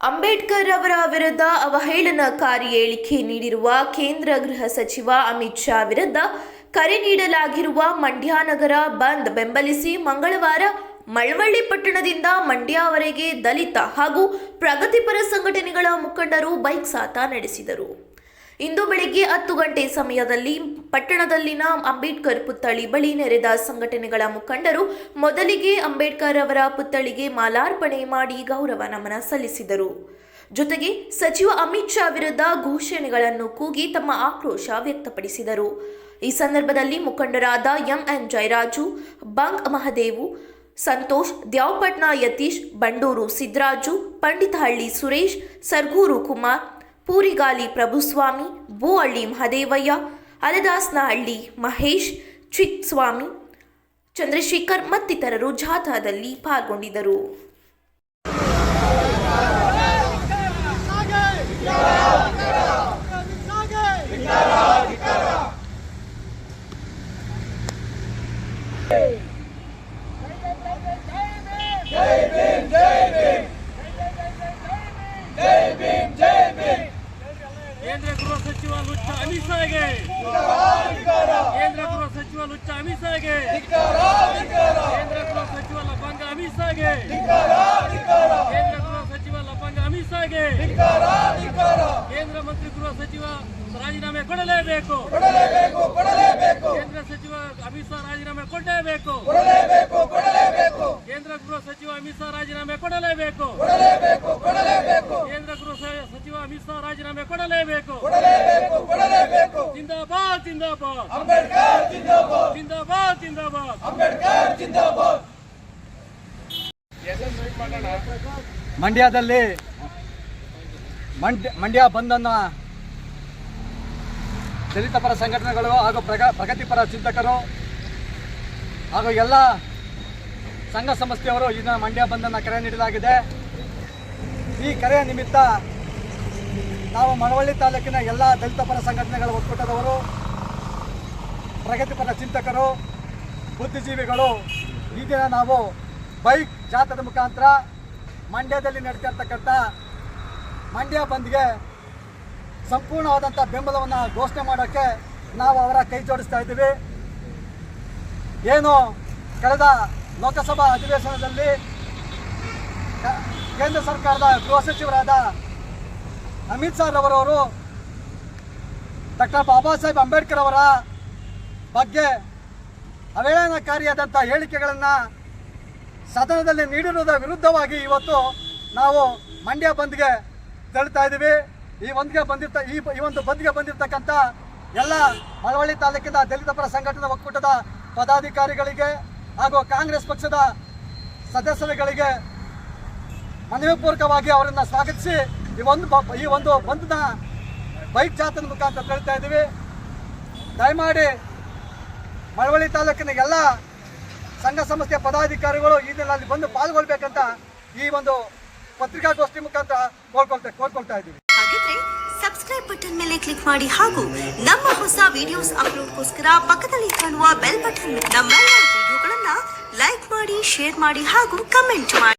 ಅಂಬೇಡ್ಕರ್ ಅವರ ವಿರುದ್ಧ ಅವಹೇಳನಕಾರಿ ಹೇಳಿಕೆ ನೀಡಿರುವ ಕೇಂದ್ರ ಗೃಹ ಸಚಿವ ಅಮಿತ್ ಶಾ ವಿರುದ್ಧ ಕರೆ ನೀಡಲಾಗಿರುವ ಮಂಡ್ಯ ನಗರ ಬಂದ್ ಬೆಂಬಲಿಸಿ ಮಂಗಳವಾರ ಮಳವಳ್ಳಿ ಪಟ್ಟಣದಿಂದ ಮಂಡ್ಯವರೆಗೆ ದಲಿತ ಹಾಗೂ ಪ್ರಗತಿಪರ ಸಂಘಟನೆಗಳ ಮುಖಂಡರು ಬೈಕ್ ಸಾತ ನಡೆಸಿದರು. ಇಂದು ಬೆಳಗ್ಗೆ ಹತ್ತು ಗಂಟೆ ಸಮಯದಲ್ಲಿ ಪಟ್ಟಣದಲ್ಲಿನ ಅಂಬೇಡ್ಕರ್ ಪುತ್ಥಳಿ ಬಳಿ ನೆರೆದ ಸಂಘಟನೆಗಳ ಮುಖಂಡರು ಮೊದಲಿಗೆ ಅಂಬೇಡ್ಕರ್ ಅವರ ಪುತ್ಥಳಿಗೆ ಮಾಲಾರ್ಪಣೆ ಮಾಡಿ ಗೌರವ ನಮನ ಸಲ್ಲಿಸಿದರು. ಜೊತೆಗೆ ಸಚಿವ ಅಮಿತ್ ಶಾ ವಿರುದ್ಧ ಘೋಷಣೆಗಳನ್ನು ಕೂಗಿ ತಮ್ಮ ಆಕ್ರೋಶ ವ್ಯಕ್ತಪಡಿಸಿದರು. ಈ ಸಂದರ್ಭದಲ್ಲಿ ಮುಖಂಡರಾದ ಎಂಎನ್ ಜಯರಾಜು ಬಂಗ್ ಮಹದೇವು, ಸಂತೋಷ್ ದ್ಯಾವಪಟ್ನ ಯತೀಶ್, ಬಂಡೂರು ಸಿದ್ದರಾಜು ಪಂಡಿತಹಳ್ಳಿ ಸುರೇಶ್, ಸರ್ಗೂರು ಕುಮಾರ್ ಪೂರಿಗಾಲಿ ಪ್ರಭುಸ್ವಾಮಿ ಬೋಹಳ್ಳಿ ಮಹದೇವಯ್ಯ ಅಲದಾಸ್ನಹಳ್ಳಿ ಮಹೇಶ್ ಚಿಕ್ಸ್ವಾಮಿ ಚಂದ್ರಶೇಖರ್ ಮತ್ತಿತರರು ಜಾಥಾದಲ್ಲಿ ಪಾಲ್ಗೊಂಡಿದ್ದರು. ಕೇಂದ್ರ ಗೃಹ ಸಚಿವ ಲುಚ್ಚ ಅಮಿತ್ ಶಾಗೆ ಕೇಂದ್ರ ಗೃಹ ಸಚಿವ ಲುಚ್ಚ ಅಮಿತ್ ಶಾಗೆ ಕೇಂದ್ರ ಗೃಹ ಸಚಿವ ಲಫಂಗ ಅಮಿತ್ ಶಾಗೆ ಕೇಂದ್ರ ಗೃಹ ಸಚಿವ ಲಫಂಗ ಅಮಿತ್ ಶಾಗೆ ಕೇಂದ್ರ ಮಂತ್ರಿ ಗೃಹ ಸಚಿವ ರಾಜೀನಾಮೆ ಕೊಡಲೇಬೇಕು. ಕೇಂದ್ರ ಸಚಿವ ಅಮಿತ್ ಶಾ ರಾಜೀನಾಮೆ ಕೊಡಲೇಬೇಕು. ಕೇಂದ್ರ ಗೃಹ ಸಚಿವ ಅಮಿತ್ ಶಾ ರಾಜೀನಾಮೆ ಕೊಡಲೇಬೇಕು. ಕೇಂದ್ರ ಗೃಹ ಸಚಿವ ಅಮಿತ್ ಶಾ ರಾಜೀನಾಮೆ ಕೊಡಲೇಬೇಕು. ಜಿಂದಾಬಾದ್ ಜಿಂದಾಬಾದ್. ಅಂಬೇಡ್ಕರ್ ಜಿಂದಾಬಾದ್. ಜಿಂದಾಬಾದ್ ಮಂಡ್ಯದಲ್ಲಿ ಮಂಡ್ಯ ಮಂಡ್ಯ ಬಂದನ್ನು ದಲಿತ ಪರ ಸಂಘಟನೆಗಳು ಹಾಗೂ ಪ್ರಗ ಪ್ರಗತಿಪರ ಚಿಂತಕರು ಹಾಗೂ ಎಲ್ಲ ಸಂಘ ಸಂಸ್ಥೆಯವರು ಇದನ್ನು ಮಂಡ್ಯ ಬಂದನ್ನು ಕರೆ ನೀಡಲಾಗಿದೆ. ಈ ಕರೆಯ ನಿಮಿತ್ತ ನಾವು ಮಳವಳ್ಳಿ ತಾಲೂಕಿನ ಎಲ್ಲ ದಲಿತ ಪರ ಸಂಘಟನೆಗಳ ಒಕ್ಕೂಟದವರು, ಪ್ರಗತಿಪರ ಚಿಂತಕರು, ಬುದ್ಧಿಜೀವಿಗಳು, ಈ ದಿನ ನಾವು ಬೈಕ್ ಜಾಥದ ಮುಖಾಂತರ ಮಂಡ್ಯದಲ್ಲಿ ನಡೀತಿರ್ತಕ್ಕಂಥ ಮಂಡ್ಯ ಬಂದ್ಗೆ ಸಂಪೂರ್ಣವಾದಂಥ ಬೆಂಬಲವನ್ನು ಘೋಷಣೆ ಮಾಡೋಕ್ಕೆ ನಾವು ಅವರ ಕೈ ಜೋಡಿಸ್ತಾ ಇದ್ದೀವಿ. ಏನು ಕಳೆದ ಲೋಕಸಭಾ ಅಧಿವೇಶನದಲ್ಲಿ ಕೇಂದ್ರ ಸರ್ಕಾರದ ಗೃಹ ಸಚಿವರಾದ ಅಮಿತ್ ಶಾ ರವರವರು ಡಾಕ್ಟರ್ ಬಾಬಾ ಸಾಹೇಬ್ ಅಂಬೇಡ್ಕರ್ ಅವರ ಬಗ್ಗೆ ಅವೇಳನಕಾರಿಯಾದಂಥ ಹೇಳಿಕೆಗಳನ್ನು ಸದನದಲ್ಲಿ ನೀಡಿರುವುದರ ವಿರುದ್ಧವಾಗಿ ಇವತ್ತು ನಾವು ಮಂಡ್ಯ ಬಂದ್ಗೆ ತೆರಳ್ತಾ ಇದ್ದೀವಿ. ಈ ಒಂದ್ಗೆ ಬಂದಿರ್ತ, ಈ ಈ ಒಂದು ಬಂದ್ಗೆ ಬಂದಿರತಕ್ಕಂಥ ಎಲ್ಲ ಮಳವಳ್ಳಿ ತಾಲೂಕಿನ ದಲಿತ ಪರ ಸಂಘಟನಾ ಒಕ್ಕೂಟದ ಪದಾಧಿಕಾರಿಗಳಿಗೆ ಹಾಗೂ ಕಾಂಗ್ರೆಸ್ ಪಕ್ಷದ ಸದಸ್ಯರುಗಳಿಗೆ ಮನವಿ ಪೂರ್ವಕವಾಗಿ ಅವರನ್ನು ಸ್ವಾಗತಿಸಿ ಈ ಒಂದು ಈ ಒಂದು ಬಂಧನ ಬೈಕ್ ಜಾತ್ರೆ ಮುಖಾಂತರ ಕೇಳ್ತಾ ಇದ್ದೀವಿ. ದಯಮಾಡಿ ಮಳವಳ್ಳಿ ತಾಲೂಕಿನ ಎಲ್ಲ ಸಂಘ ಸಂಸ್ಥೆಯ ಪದಾಧಿಕಾರಿಗಳು ಅಲ್ಲಿ ಬಂದು ಪಾಲ್ಗೊಳ್ಬೇಕಂತ ಈ ಒಂದು ಪತ್ರಿಕಾಗೋಷ್ಠಿ ಮುಖಾಂತರ ಕೋರ್ಕೊಳ್ತಾ ಕೋರ್ಕೊಳ್ತಾ ಇದ್ದೀವಿ. ಸಬ್ಸ್ಕ್ರೈಬ್ ಬಟನ್ ಮೇಲೆ ಕ್ಲಿಕ್ ಮಾಡಿ ಹಾಗೂ ನಮ್ಮ ಹೊಸ ವಿಡಿಯೋಸ್ ಅಪ್ಲೋಡ್ಗೋಸ್ಕರ ಪಕ್ಕದಲ್ಲಿ ಕಾಣುವ ಬೆಲ್ ಬಟನ್ ನಮ್ಮೆಲ್ಲ ವಿಡಿಯೋಗಳನ್ನ ಲೈಕ್ ಮಾಡಿ ಶೇರ್ ಮಾಡಿ ಹಾಗೂ ಕಮೆಂಟ್ ಮಾಡಿ.